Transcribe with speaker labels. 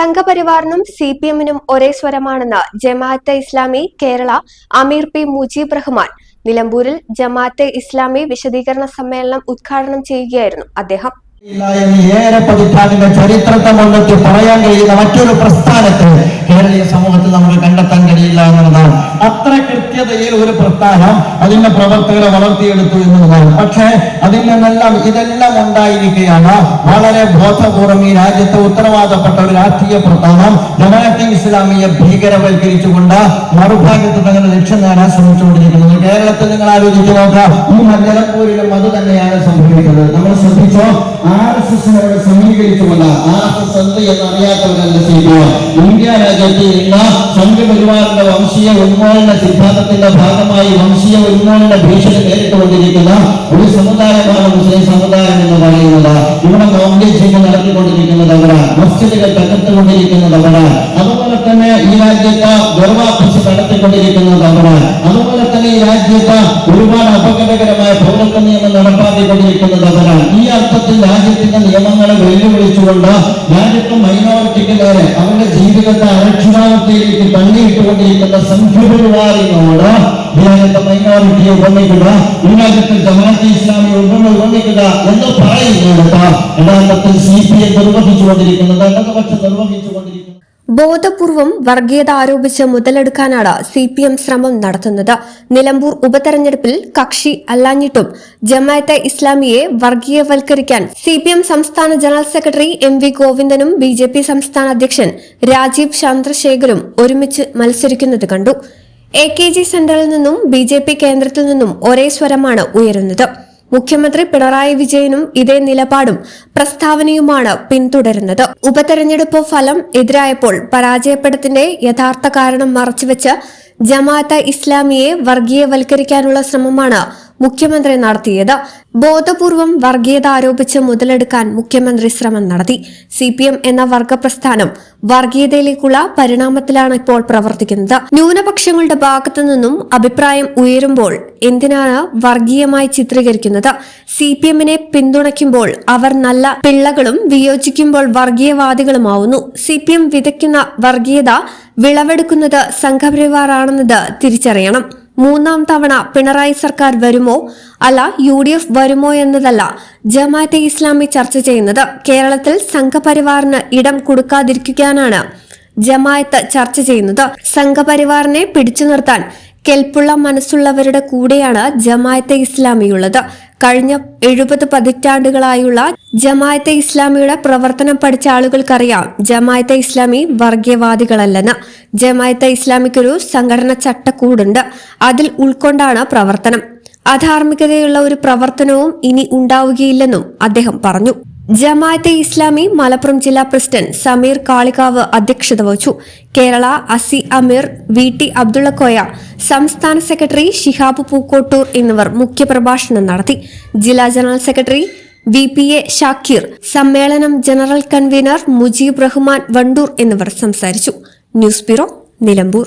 Speaker 1: സംഘപരിവാറിനും C P എമ്മിനും ഒരേ സ്വരമാണെന്ന് ജമാഅത്തെ ഇസ്ലാമി കേരള അമീർ പി മുജീബ് റഹ്മാൻ. നിലമ്പൂരിൽ ജമാഅത്തെ ഇസ്ലാമി വിശദീകരണ സമ്മേളനം ഉദ്ഘാടനം ചെയ്യുകയായിരുന്നു അദ്ദേഹം.
Speaker 2: ഏറെ പതിറ്റാണ്ടിന്റെ ചരിത്രത്തെ മുന്നിട്ട് പറയാൻ കഴിയുന്ന മറ്റൊരു പ്രസ്ഥാനത്തെ കേരളീയ സമൂഹത്തിൽ നമുക്ക് കണ്ടെത്താൻ കഴിയില്ല എന്നുള്ളതാണ്. അത്ര കൃത്യതയിൽ ഒരു പ്രസ്ഥാനം അതിന്റെ പ്രവർത്തകരെ വളർത്തിയെടുത്തു എന്നുള്ളതാണ്. പക്ഷേ അതിൽ നിന്നെല്ലാം ഇതെല്ലാം ഉണ്ടായിരിക്കുകയാണ്. വളരെ ബോധപൂർവം ഈ രാജ്യത്തെ ഉത്തരവാദപ്പെട്ട ഒരു രാഷ്ട്രീയ പ്രസ്ഥാനം ജമാഅത്തെ ഇസ്ലാമിയെ ഭീകരവൽക്കരിച്ചുകൊണ്ട് മറുഭാഗത്ത് തങ്ങളുടെ ലക്ഷ്യം നേടാൻ ശ്രമിച്ചുകൊണ്ടിരിക്കുന്നത് കേരളത്തിൽ നിങ്ങൾ ആലോചിച്ചു നോക്കാം. ഈ മണ്ഡലപ്പൂരിലും അത് തന്നെയാണ് സംഭവിക്കുന്നത്. നമ്മൾ ശ്രദ്ധിച്ചോ? ആർ എസ് എസിനോട് സമീകരിച്ചുകൊണ്ട് ആർ എസ് എസ് എന്ത് എന്നറിയാത്തവരല്ല സി പി ഇന്ത്യ രാജ്യത്ത് ഇന്ന് സംഘപരിവാറിന്റെ വംശീയ ഉന്മൂലന സിദ്ധാന്തത്തിന്റെ ഭാഗമായി വംശീയ ഉന്മൂലന ഭീഷണി നേരിട്ടുകൊണ്ടിരിക്കുന്ന. അതുപോലെ തന്നെ ഈ രാജ്യത്ത് ഗർഭാഭ്യസ് നടത്തിക്കൊണ്ടിരിക്കുന്നത് അവരാണ് അതുപോലെ തന്നെ ഈ രാജ്യത്ത് ഒരുപാട് അപകടകരമായ പൗരത്വ നിയമം നടപ്പാക്കിക്കൊണ്ടിരിക്കുന്നത് അവരാണ്. ഈ അർത്ഥത്തിൽ രാജ്യത്തിന്റെ നിയമങ്ങളെ വെല്ലുവിളിച്ചുകൊണ്ട് രാജ്യത്തെ മൈനോറിറ്റിക്കുകാരെ അവരുടെ ജീവിതത്തെ അരക്ഷിതാവസ്ഥയിലേക്ക് തള്ളിയിട്ടുകൊണ്ടിരിക്കുന്ന സംഘപരിവാറിനോട് രാജ്യത്തെ മൈനോറിറ്റിയെ ഉപമിക്കുക ഈ രാജ്യത്തെ ജമാഅത്തെ ഇസ്ലാമിയെ ഉപമ ഉപമിക്കുക എന്ന് പറയുന്നിടത്ത് യഥാർത്ഥത്തിൽ സി പി എം നിർവഹിച്ചുകൊണ്ടിരിക്കുന്നത് ഇടതുപക്ഷം നിർവഹിച്ചുകൊണ്ടിരിക്കുന്നത്.
Speaker 1: ബോധപൂർവം വർഗീയത ആരോപിച്ച് മുതലെടുക്കാനാണ് സി പി എം ശ്രമം നടത്തുന്നത്. നിലമ്പൂർ ഉപതെരഞ്ഞെടുപ്പിൽ കക്ഷി അല്ലാഞ്ഞിട്ടും ജമാഅത്തെ ഇസ്ലാമിയെ വർഗീയവൽക്കരിക്കാൻ സി പി എം സംസ്ഥാന ജനറൽ സെക്രട്ടറി എം വി ഗോവിന്ദനും ബി ജെ പി സംസ്ഥാന അധ്യക്ഷൻ രാജീവ് ചന്ദ്രശേഖരും ഒരുമിച്ച് മത്സരിക്കുന്നത് കണ്ടു. എ കെ ജി സെന്ററിൽ നിന്നും ബി ജെ പി കേന്ദ്രത്തിൽ നിന്നും ഒരേ സ്വരമാണ് ഉയരുന്നത്. മുഖ്യമന്ത്രി പിണറായി വിജയനും ഇതേ നിലപാടും പ്രസ്താവനയുമാണ് പിന്തുടരുന്നത്. ഉപതെരഞ്ഞെടുപ്പ് ഫലം എതിരായപ്പോൾ പരാജയപ്പെടുത്തിന്റെ യഥാർത്ഥ കാരണം മറച്ചുവെച്ച് ജമാഅത്തെ ഇസ്ലാമിയെ വർഗീയവൽക്കരിക്കാനുള്ള ശ്രമമാണ് മുഖ്യമന്ത്രി നടത്തിയത് ബോധപൂർവം വർഗീയത ആരോപിച്ച് മുതലെടുക്കാൻ മുഖ്യമന്ത്രി ശ്രമം നടത്തി. സി പി എം എന്ന വർഗപ്രസ്ഥാനം വർഗീയതയിലേക്കുള്ള പരിണാമത്തിലാണ് ഇപ്പോൾ പ്രവർത്തിക്കുന്നത്. ന്യൂനപക്ഷങ്ങളുടെ ഭാഗത്തു നിന്നും അഭിപ്രായം ഉയരുമ്പോൾ എന്തിനാണ് വർഗീയമായി ചിത്രീകരിക്കുന്നത്? സി പി എമ്മിനെ പിന്തുണയ്ക്കുമ്പോൾ അവർ നല്ല പിള്ളകളും വിയോജിക്കുമ്പോൾ വർഗീയവാദികളുമാവുന്നു. സി പി എം വിതയ്ക്കുന്ന വർഗീയത വിളവെടുക്കുന്നത് സംഘപരിവാറാണെന്നത് തിരിച്ചറിയണം. മൂന്നാം തവണ പിണറായി സർക്കാർ വരുമോ? അല്ല യു ഡി എഫ് വരുമോ എന്നതല്ല ജമാഅത്തെ ഇസ്ലാമി ചർച്ച ചെയ്യുന്നത്. കേരളത്തിൽ സംഘപരിവാറിന് ഇടം കൊടുക്കാതിരിക്കാനാണ് ജമാഅത്ത് ചർച്ച ചെയ്യുന്നത്. സംഘപരിവാറിനെ പിടിച്ചു നിർത്താൻ കെൽപ്പുള്ള മനസ്സുള്ളവരുടെ കൂടെയാണ് ജമാഅത്തെ ഇസ്ലാമിയുള്ളത് കഴിഞ്ഞ എഴുപത് പതിറ്റാണ്ടുകളായുള്ള ജമായത്തെ ഇസ്ലാമിയുടെ പ്രവർത്തനം പഠിച്ച ആളുകൾക്കറിയാം ജമായത്തെ ഇസ്ലാമി വർഗീയവാദികളല്ലെന്ന് ജമായത്തെ ഇസ്ലാമിക്കൊരു സംഘടന ചട്ടക്കൂടുണ്ട്. അതിൽ ഉൾക്കൊണ്ടാണ് പ്രവർത്തനം. അധാർമികതയുള്ള ഒരു പ്രവർത്തനവും ഇനി ഉണ്ടാവുകയില്ലെന്നും അദ്ദേഹം പറഞ്ഞു. ജമാഅത്തെ ഇസ്ലാമി മലപ്പുറം ജില്ലാ പ്രസിഡന്റ് സമീർ കാളികാവ് അധ്യക്ഷത വഹിച്ചു. കേരള അസി അമീർ വി ടി അബ്ദുള്ളക്കോയ സംസ്ഥാന സെക്രട്ടറി ഷിഹാബ് പൂക്കോട്ടൂർ എന്നിവർ മുഖ്യപ്രഭാഷണം നടത്തി. ജില്ലാ general secretary V P A Shakir സമ്മേളനം ജനറൽ കൺവീനർ മുജീബ് റഹ്മാൻ വണ്ടൂർ എന്നിവർ സംസാരിച്ചു. News bureau Nilambur.